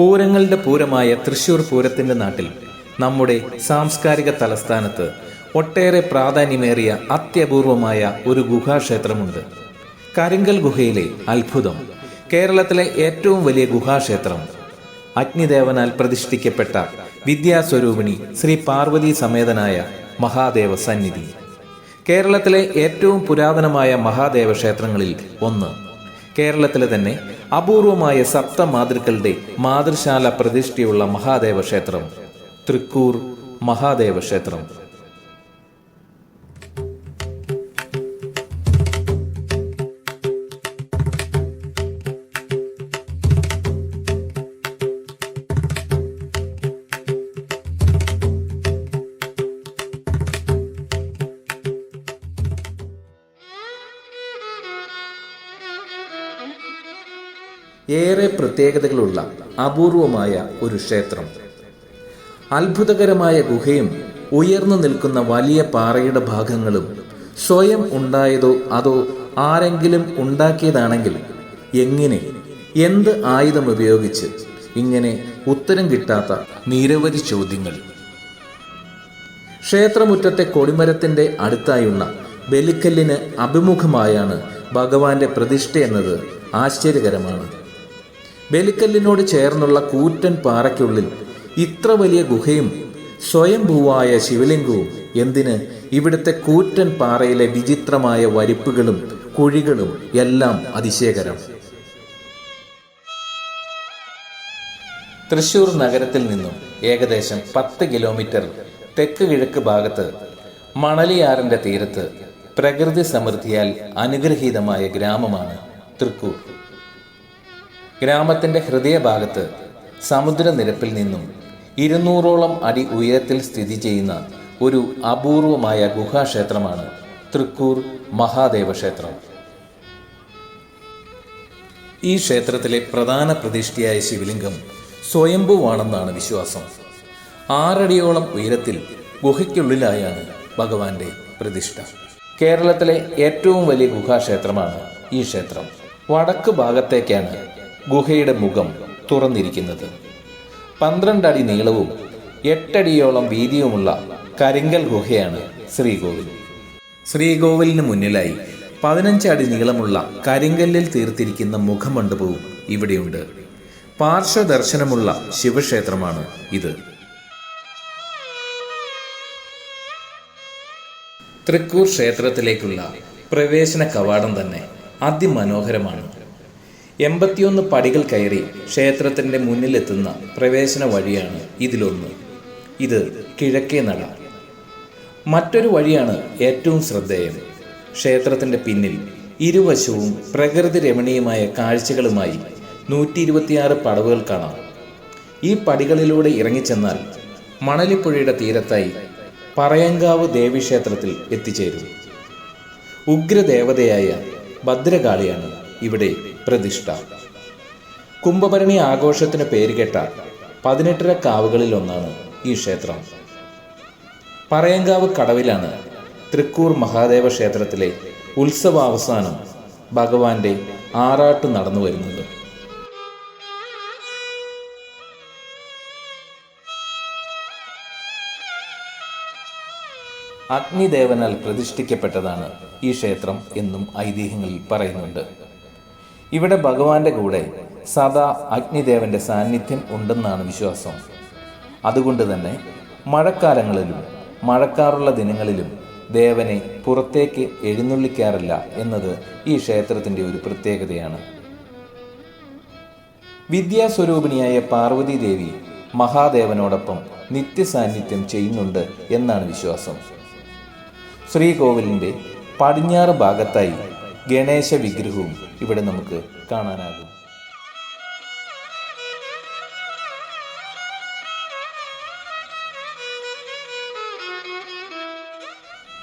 പൂരങ്ങളുടെ പൂരമായ തൃശൂർ പൂരത്തിന്റെ നാട്ടിൽ നമ്മുടെ സാംസ്കാരിക തലസ്ഥാനത്ത് ഒട്ടേറെ പ്രാധാന്യമേറിയ അത്യപൂർവമായ ഒരു ഗുഹാക്ഷേത്രമുണ്ട്. കരിങ്കൽ ഗുഹയിലെ അത്ഭുതം. കേരളത്തിലെ ഏറ്റവും വലിയ ഗുഹാക്ഷേത്രം. അഗ്നിദേവനാൽ പ്രതിഷ്ഠിക്കപ്പെട്ട വിദ്യാസ്വരൂപിണി ശ്രീ പാർവതി സമേതനായ മഹാദേവ സന്നിധി. കേരളത്തിലെ ഏറ്റവും പുരാതനമായ മഹാദേവ ക്ഷേത്രങ്ങളിൽ ഒന്ന്. കേരളത്തിലെ തന്നെ അപൂർവമായ സപ്ത മാതൃക്കളുടെ മാതൃശാല പ്രതിഷ്ഠയുള്ള മഹാദേവ ക്ഷേത്രം തൃക്കൂർ മഹാദേവ ക്ഷേത്രം പ്രത്യേകതകളുള്ള അപൂർവമായ ഒരു ക്ഷേത്രം. അത്ഭുതകരമായ ഗുഹയും ഉയർന്നു നിൽക്കുന്ന വലിയ പാറയുടെ ഭാഗങ്ങളും സ്വയം ഉണ്ടായതോ അതോ ആരെങ്കിലും ഉണ്ടാക്കിയതാണെങ്കിൽ എങ്ങനെ എന്ത് ആയുധം ഉപയോഗിച്ച് ഇങ്ങനെ ഉത്തരം കിട്ടാത്ത നിരവധി ചോദ്യങ്ങൾ. ക്ഷേത്രമുറ്റത്തെ കൊടിമരത്തിന്റെ അടുത്തായുള്ള ബലിക്കല്ലിന് അഭിമുഖമായാണ് ഭഗവാന്റെ പ്രതിഷ്ഠ എന്നത് ആശ്ചര്യകരമാണ്. ബലിക്കല്ലിനോട് ചേർന്നുള്ള കൂറ്റൻ പാറയ്ക്കുള്ളിൽ ഇത്ര വലിയ ഗുഹയും സ്വയംഭൂവായ ശിവലിംഗവും എന്തിന് ഇവിടുത്തെ കൂറ്റൻ പാറയിലെ വിചിത്രമായ വരിപ്പുകളും കുഴികളും എല്ലാം അതിശയകരം. തൃശൂർ നഗരത്തിൽ നിന്നും ഏകദേശം പത്ത് കിലോമീറ്റർ തെക്ക് കിഴക്ക് ഭാഗത്ത് മണലിയാറിന്റെ തീരത്ത് പ്രകൃതി സമൃദ്ധിയാൽ അനുഗ്രഹീതമായ ഗ്രാമമാണ് തൃക്കൂർ. ഗ്രാമത്തിന്റെ ഹൃദയഭാഗത്ത് സമുദ്രനിരപ്പിൽ നിന്നും ഇരുന്നൂറോളം അടി ഉയരത്തിൽ സ്ഥിതി ചെയ്യുന്ന ഒരു അപൂർവമായ ഗുഹാക്ഷേത്രമാണ് തൃക്കൂർ മഹാദേവ ക്ഷേത്രം ഈ ക്ഷേത്രത്തിലെ പ്രധാന പ്രതിഷ്ഠയായ ശിവലിംഗം സ്വയംഭുവാണെന്നാണ് വിശ്വാസം. ആറടിയോളം ഉയരത്തിൽ ഗുഹയ്ക്കുള്ളിലായാണ് ഭഗവാന്റെ പ്രതിഷ്ഠ. കേരളത്തിലെ ഏറ്റവും വലിയ ഗുഹാക്ഷേത്രമാണ് ഈ ക്ഷേത്രം. വടക്ക് ഭാഗത്തേക്കാണ് ഗുഹയുടെ മുഖം തുറന്നിരിക്കുന്നത്. പന്ത്രണ്ടടി നീളവും എട്ടടിയോളം വീതിയുമുള്ള കരിങ്കൽ ഗുഹയാണ് ശ്രീകോവിൽ. ശ്രീകോവിലിന് മുന്നിലായി പതിനഞ്ച് അടി നീളമുള്ള കരിങ്കല്ലിൽ തീർത്തിരിക്കുന്ന മുഖമണ്ഡപവും ഇവിടെയുണ്ട്. പാർശ്വദർശനമുള്ള ശിവക്ഷേത്രമാണ് ഇത്. തൃക്കൂർ ക്ഷേത്രത്തിലേക്കുള്ള പ്രവേശന കവാടം തന്നെ അതിമനോഹരമാണ്. എൺപത്തിയൊന്ന് പടികൾ കയറി ക്ഷേത്രത്തിന്റെ മുന്നിലെത്തുന്ന പ്രവേശന വഴിയാണ് ഇതിലൊന്ന്. ഇത് കിഴക്കേ നട. മറ്റൊരു വഴിയാണ് ഏറ്റവും ശ്രദ്ധേയം. ക്ഷേത്രത്തിന്റെ പിന്നിൽ ഇരുവശവും പ്രകൃതി രമണീയമായ കാഴ്ചകളുമായി നൂറ്റി ഇരുപത്തിയാറ് പടവുകൾ കാണാം. ഈ പടികളിലൂടെ ഇറങ്ങിച്ചെന്നാൽ മണലിപ്പുഴയുടെ തീരത്തായി പറയങ്കാവ് ദേവീക്ഷേത്രത്തിൽ എത്തിച്ചേരും. ഉഗ്രദേവതയായ ഭദ്രകാളിയാണ് ഇവിടെ പ്രതിഷ്ഠ. കുംഭഭരണി ആഘോഷത്തിന് പേരുകേട്ട പതിനെട്ടര കാവുകളിൽ ഒന്നാണ് ഈ ക്ഷേത്രം. പറയങ്കാവ് കടവിലാണ് തൃക്കൂർ മഹാദേവ ക്ഷേത്രത്തിലെ ഉത്സവാവസാനം ഭഗവാന്റെ ആറാട്ട് നടന്നു വരുന്നത്. അഗ്നിദേവനാൽ പ്രതിഷ്ഠിക്കപ്പെട്ടതാണ് ഈ ക്ഷേത്രം എന്നും ഐതിഹ്യങ്ങളിൽ പറയുന്നുണ്ട്. ഇവിടെ ഭഗവാന്റെ കൂടെ സദാ അഗ്നിദേവന്റെ സാന്നിധ്യം ഉണ്ടെന്നാണ് വിശ്വാസം. അതുകൊണ്ട് തന്നെ മഴക്കാലങ്ങളിലും മഴക്കാറുള്ള ദിനങ്ങളിലും ദേവനെ പുറത്തേക്ക് എഴുന്നള്ളിക്കാറില്ല എന്നത് ഈ ക്ഷേത്രത്തിന്റെ ഒരു പ്രത്യേകതയാണ്. വിദ്യാസ്വരൂപിണിയായ പാർവതി ദേവി മഹാദേവനോടൊപ്പം നിത്യസാന്നിധ്യം ചെയ്യുന്നുണ്ട് എന്നാണ് വിശ്വാസം. ശ്രീകോവിലിന്റെ പടിഞ്ഞാറ് ഭാഗത്തായി ഗണേശ വിഗ്രഹവും ഇവിടെ നമുക്ക് കാണാനാകും.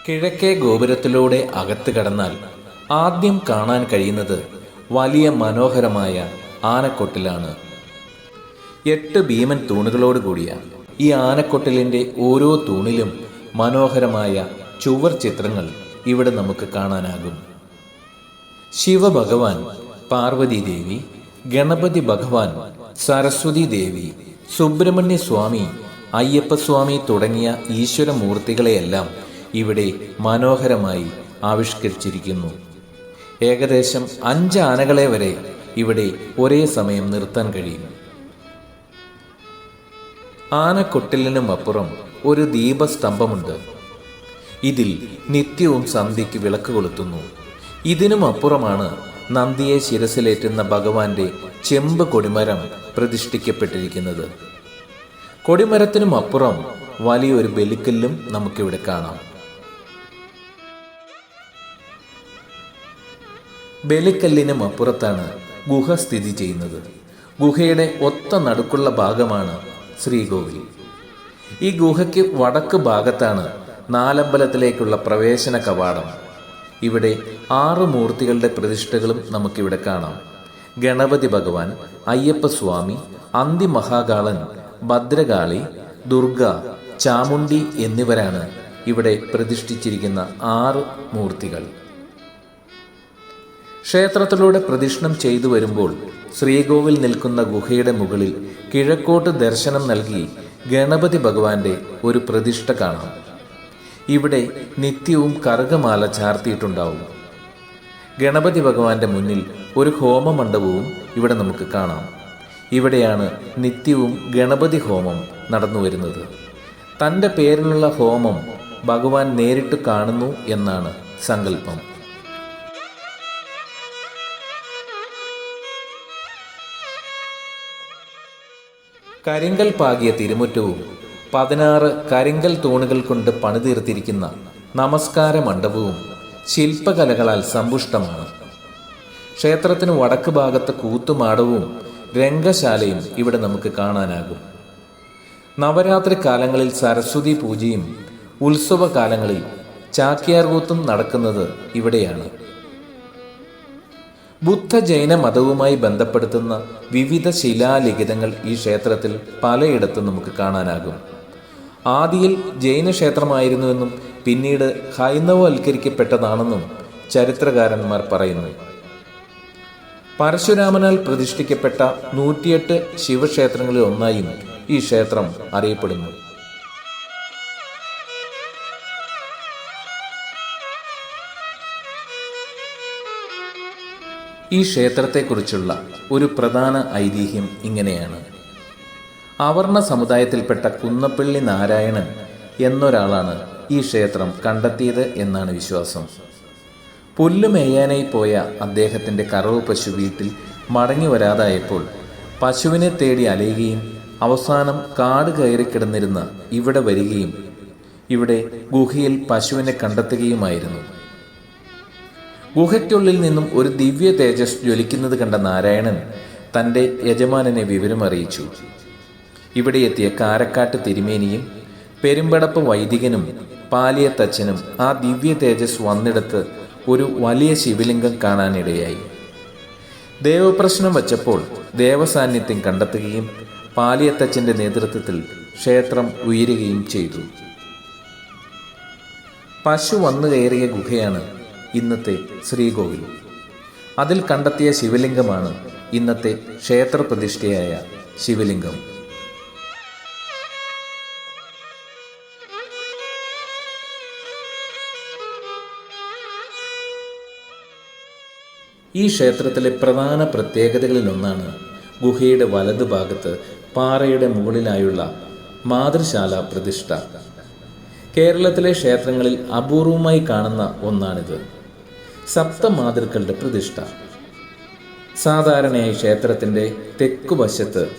കിഴക്കേ ഗോപുരത്തിലൂടെ അകത്ത് കടന്നാൽ ആദ്യം കാണാൻ കഴിയുന്നത് വലിയ മനോഹരമായ ആനക്കൊട്ടിലാണ്. എട്ട് ഭീമൻ തൂണുകളോട് കൂടിയ ഈ ആനക്കൊട്ടിലിന്റെ ഓരോ തൂണിലും മനോഹരമായ ചുവർ ചിത്രങ്ങൾ ഇവിടെ നമുക്ക് കാണാനാകും. ശിവഭഗവാൻ പാർവതി ദേവി ഗണപതി ഭഗവാൻ സരസ്വതി ദേവി സുബ്രഹ്മണ്യ സ്വാമി അയ്യപ്പസ്വാമി തുടങ്ങിയ ഈശ്വരമൂർത്തികളെയെല്ലാം ഇവിടെ മനോഹരമായി ആവിഷ്കരിച്ചിരിക്കുന്നു. ഏകദേശം അഞ്ച് ആനകളെ വരെ ഇവിടെ ഒരേ സമയം നിർത്താൻ കഴിയും. ആനക്കൊട്ടിലിനും അപ്പുറം ഒരു ദീപസ്തംഭമുണ്ട്. ഇതിൽ നിത്യവും സന്ധ്യയ്ക്ക് വിളക്ക് കൊളുത്തുന്നു. ഇതിനും അപ്പുറമാണ് നന്ദിയെ ശിരസിലേറ്റുന്ന ഭഗവാന്റെ ചെമ്പ് കൊടിമരം പ്രതിഷ്ഠിക്കപ്പെട്ടിരിക്കുന്നത്. കൊടിമരത്തിനും അപ്പുറം വലിയൊരു ബലിക്കല്ലും നമുക്കിവിടെ കാണാം. ബലിക്കല്ലിനും അപ്പുറത്താണ് ഗുഹ സ്ഥിതി ചെയ്യുന്നത്. ഗുഹയുടെ ഒത്ത നടുക്കുള്ള ഭാഗമാണ് ശ്രീകോവിൽ. ഈ ഗുഹയ്ക്ക് വടക്ക് ഭാഗത്താണ് നാലമ്പലത്തിലേക്കുള്ള പ്രവേശന കവാടം. ഇവിടെ ആറ് മൂർത്തികളുടെ പ്രതിഷ്ഠകളും നമുക്കിവിടെ കാണാം. ഗണപതി ഭഗവാൻ അയ്യപ്പസ്വാമി അന്തി മഹാകാളൻ ഭദ്രകാളി ദുർഗ ചാമുണ്ടി എന്നിവരാണ് ഇവിടെ പ്രതിഷ്ഠിച്ചിരിക്കുന്ന ആറ് മൂർത്തികൾ. ക്ഷേത്രത്തിലൂടെ പ്രദക്ഷിണം ചെയ്തു വരുമ്പോൾ ശ്രീകോവിൽ നിൽക്കുന്ന ഗുഹയുടെ മുകളിൽ കിഴക്കോട്ട് ദർശനം നൽകി ഗണപതി ഭഗവാന്റെ ഒരു പ്രതിഷ്ഠ കാണാം. ഇവിടെ നിത്യവും കറുകമാല ചാർത്തിയിട്ടുണ്ടാവും. ഗണപതി ഭഗവാന്റെ മുന്നിൽ ഒരു ഹോമമണ്ഡപവും ഇവിടെ നമുക്ക് കാണാം. ഇവിടെയാണ് നിത്യവും ഗണപതി ഹോമം നടന്നു വരുന്നത്. തന്റെ പേരിലുള്ള ഹോമം ഭഗവാൻ നേരിട്ട് കാണുന്നു എന്നാണ് സങ്കല്പം. കരിങ്കൽ പാകിയ തിരുമുറ്റവും പതിനാറ് കരിങ്കൽ തൂണുകൾ കൊണ്ട് പണിതീർത്തിരിക്കുന്ന നമസ്കാര മണ്ഡപവും ശില്പകലകളാൽ സമ്പുഷ്ടമാണ്. ക്ഷേത്രത്തിന് വടക്ക് ഭാഗത്ത് കൂത്തുമാടവും രംഗശാലയും ഇവിടെ നമുക്ക് കാണാനാകും. നവരാത്രി കാലങ്ങളിൽ സരസ്വതി പൂജയും ഉത്സവ കാലങ്ങളിൽ ചാക്യാർകൂത്തും നടക്കുന്നത് ഇവിടെയാണ്. ബുദ്ധ ജൈന മതവുമായി ബന്ധപ്പെടുത്തുന്ന വിവിധ ശിലാലിഖിതങ്ങൾ ഈ ക്ഷേത്രത്തിൽ പലയിടത്തും നമുക്ക് കാണാനാകും. ആദിയിൽ ജൈന ക്ഷേത്രമായിരുന്നുവെന്നും പിന്നീട് ഹൈന്ദവവൽക്കരിക്കപ്പെട്ടതാണെന്നും ചരിത്രകാരന്മാർ പറയുന്നു. പരശുരാമനാൽ പ്രതിഷ്ഠിക്കപ്പെട്ട നൂറ്റിയെട്ട് ശിവക്ഷേത്രങ്ങളിൽ ഒന്നായും ഈ ക്ഷേത്രം അറിയപ്പെടുന്നു. ഈ ക്ഷേത്രത്തെക്കുറിച്ചുള്ള ഒരു പ്രധാന ഐതിഹ്യം ഇങ്ങനെയാണ്. അവർണ സമുദായത്തിൽപ്പെട്ട കുന്നപ്പള്ളി നാരായണൻ എന്നൊരാളാണ് ഈ ക്ഷേത്രം കണ്ടെത്തിയത് എന്നാണ് വിശ്വാസം. പുല്ല് മേയാനായി പോയ അദ്ദേഹത്തിന്റെ കറവ് പശു വീട്ടിൽ മടങ്ങി വരാതായപ്പോൾ പശുവിനെ തേടി അലയുകയും അവസാനം കാട് കയറി കിടന്നിരുന്ന ഇവിടെ വരികയും ഇവിടെ ഗുഹയിൽ പശുവിനെ കണ്ടെത്തുകയുമായിരുന്നു. ഗുഹയ്ക്കുള്ളിൽ നിന്നും ഒരു ദിവ്യ തേജസ് ജ്വലിക്കുന്നത് കണ്ട നാരായണൻ തന്റെ യജമാനനെ വിവരമറിയിച്ചു. ഇവിടെ എത്തിയ കാരക്കാട്ട് തിരുമേനിയും പെരുമ്പടപ്പ് വൈദികനും പാലിയത്തച്ഛനും ആ ദിവ്യ തേജസ് വന്നിടത്ത് ഒരു വലിയ ശിവലിംഗം കാണാനിടയായി. ദേവപ്രശ്നം വച്ചപ്പോൾ ദേവസാന്നിധ്യം കണ്ടെത്തുകയും പാലിയത്തച്ഛന്റെ നേതൃത്വത്തിൽ ക്ഷേത്രം ഉയരുകയും ചെയ്തു. പശു വന്നു കയറിയ ഗുഹയാണ് ഇന്നത്തെ ശ്രീകോവിൽ. അതിൽ കണ്ടെത്തിയ ശിവലിംഗമാണ് ഇന്നത്തെ ക്ഷേത്രപ്രതിഷ്ഠയായ ശിവലിംഗം. ഈ ക്ഷേത്രത്തിലെ പ്രധാന പ്രത്യേകതകളിലൊന്നാണ് ഗുഹയുടെ വലതുഭാഗത്ത് പാറയുടെ മുകളിലായുള്ള മാതൃശാല പ്രതിഷ്ഠ. കേരളത്തിലെ ക്ഷേത്രങ്ങളിൽ അപൂർവമായി കാണുന്ന ഒന്നാണിത്. സപ്തമാതൃക്കളുടെ പ്രതിഷ്ഠ. സാധാരണയായി ക്ഷേത്രത്തിന്റെ തെക്കുവശത്ത്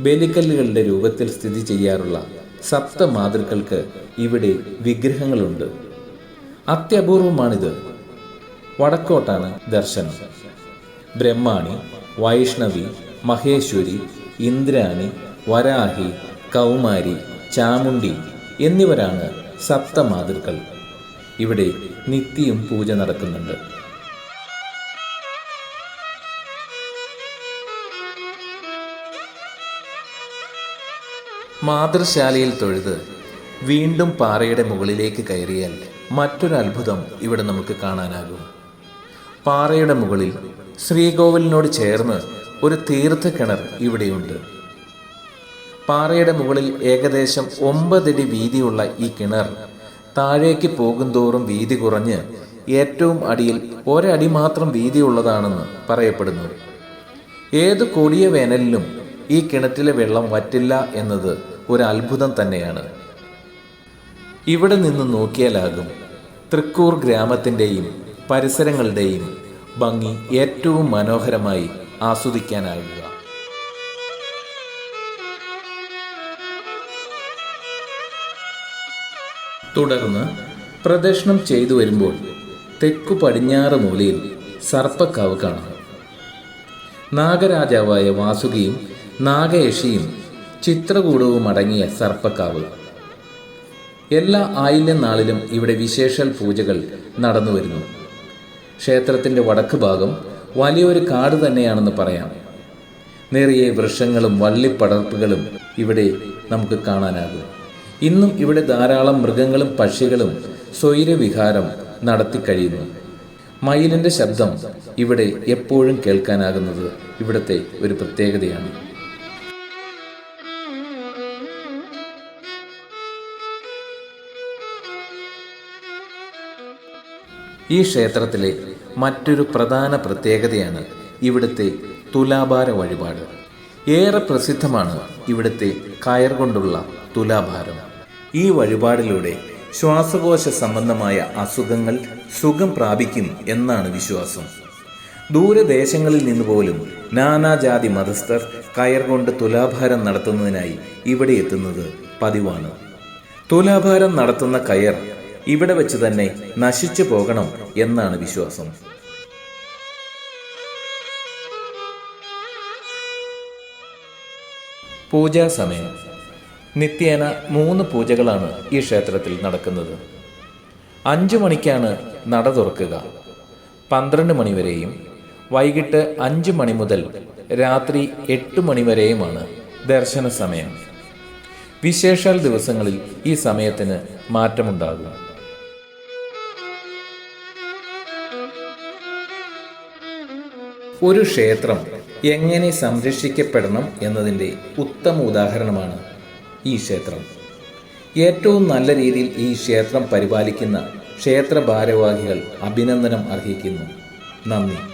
ബലിക്കല്ലുകളുടെ രൂപത്തിൽ സ്ഥിതി ചെയ്യാറുള്ള സപ്തമാതൃക്കൾക്ക് ഇവിടെ വിഗ്രഹങ്ങളുണ്ട്. അത്യപൂർവമാണിത്. വടക്കോട്ടാണ് ദർശനം. ബ്രഹ്മാണി വൈഷ്ണവി മഹേശ്വരി ഇന്ദ്രാണി വരാഹി കൗമാരി ചാമുണ്ടി എന്നിവരാണ് സപ്തമാതൃക്കൾ. ഇവിടെ നിത്യം പൂജ നടക്കുന്നുണ്ട്. മാതൃശാലയിൽ തൊഴുത് വീണ്ടും പാറയുടെ മുകളിലേക്ക് കയറിയാൽ മറ്റൊരു അത്ഭുതം ഇവിടെ നമുക്ക് കാണാനാകും. പാറയുടെ മുകളിൽ ശ്രീകോവിലിനോട് ചേർന്ന് ഒരു തീർത്ഥക്കിണർ ഇവിടെയുണ്ട്. പാറയുടെ മുകളിൽ ഏകദേശം ഒമ്പതടി വീതിയുള്ള ഈ കിണർ താഴേക്ക് പോകുന്തോറും വീതി കുറഞ്ഞ് ഏറ്റവും അടിയിൽ ഒരടി മാത്രം വീതിയുള്ളതാണെന്ന് പറയപ്പെടുന്നു. ഏത് കൊടിയ വേനലിലും ഈ കിണറ്റിലെ വെള്ളം വറ്റില്ല എന്നത് ഒരു അത്ഭുതം തന്നെയാണ്. ഇവിടെ നിന്ന് നോക്കിയാലാകും തൃക്കൂർ ഗ്രാമത്തിന്റെയും പരിസരങ്ങളുടെയും ഭംഗി ഏറ്റവും മനോഹരമായി ആസ്വദിക്കാനാകുക തുടർന്ന് പ്രദക്ഷിണം ചെയ്തു വരുമ്പോൾ തെക്കു പടിഞ്ഞാറ് മൂലയിൽ സർപ്പക്കാവ് കാണാം. നാഗരാജാവായ വാസുകിയും നാഗയഷിയും ചിത്രകൂടവും അടങ്ങിയ സർപ്പക്കാവ്. എല്ലാ ആയില്യം നാളിലും ഇവിടെ വിശേഷൽ പൂജകൾ നടന്നു വരുന്നു ക്ഷേത്രത്തിന്റെ വടക്ക് ഭാഗം വലിയൊരു കാട് തന്നെയാണെന്ന് പറയാം. നേറിയ വൃക്ഷങ്ങളും വള്ളിപ്പടർപ്പുകളും ഇവിടെ നമുക്ക് കാണാനാകും. ഇന്നും ഇവിടെ ധാരാളം മൃഗങ്ങളും പക്ഷികളും സ്വൈരവിഹാരം നടത്തി കഴിയുന്നു. മയിലിന്റെ ശബ്ദം ഇവിടെ എപ്പോഴും കേൾക്കാനാകുന്നത് ഇവിടുത്തെ ഒരു പ്രത്യേകതയാണ്. ഈ ക്ഷേത്രത്തിലെ മറ്റൊരു പ്രധാന പ്രത്യേകതയാണ് ഇവിടുത്തെ തുലാഭാര വഴിപാട്. ഏറെ പ്രസിദ്ധമാണ് ഇവിടുത്തെ കയർ കൊണ്ടുള്ള തുലാഭാരം. ഈ വഴിപാടിലൂടെ ശ്വാസകോശ സംബന്ധമായ അസുഖങ്ങൾ സുഖം പ്രാപിക്കും എന്നാണ് വിശ്വാസം. ദൂരദേശങ്ങളിൽ നിന്ന് പോലും നാനാജാതി മതസ്ഥർ കയർ കൊണ്ട് തുലാഭാരം നടത്തുന്നതിനായി ഇവിടെ എത്തുന്നത് പതിവാണ്. തുലാഭാരം നടത്തുന്ന കയർ ഇവിടെ വെച്ച് തന്നെ നശിച്ചു പോകണം എന്നാണ് വിശ്വാസം. പൂജാ സമയം. നിത്യേന മൂന്ന് പൂജകളാണ് ഈ ക്ഷേത്രത്തിൽ നടക്കുന്നത്. അഞ്ചു മണിക്കാണ് നട തുറക്കുക. പന്ത്രണ്ട് മണിവരെയും വൈകിട്ട് അഞ്ച് മണി മുതൽ രാത്രി എട്ട് മണിവരെയുമാണ് ദർശന സമയം. വിശേഷാൽ ദിവസങ്ങളിൽ ഈ സമയത്തിന് മാറ്റമുണ്ടാകും. ഒരു ക്ഷേത്രം എങ്ങനെ സംരക്ഷിക്കപ്പെടണം എന്നതിന്റെ ഉത്തമ ഉദാഹരണമാണ് ഈ ക്ഷേത്രം. ഏറ്റവും നല്ല രീതിയിൽ ഈ ക്ഷേത്രം പരിപാലിക്കുന്ന ക്ഷേത്ര ഭാരവാഹികൾ അഭിനന്ദനം അർഹിക്കുന്നു. നന്ദി.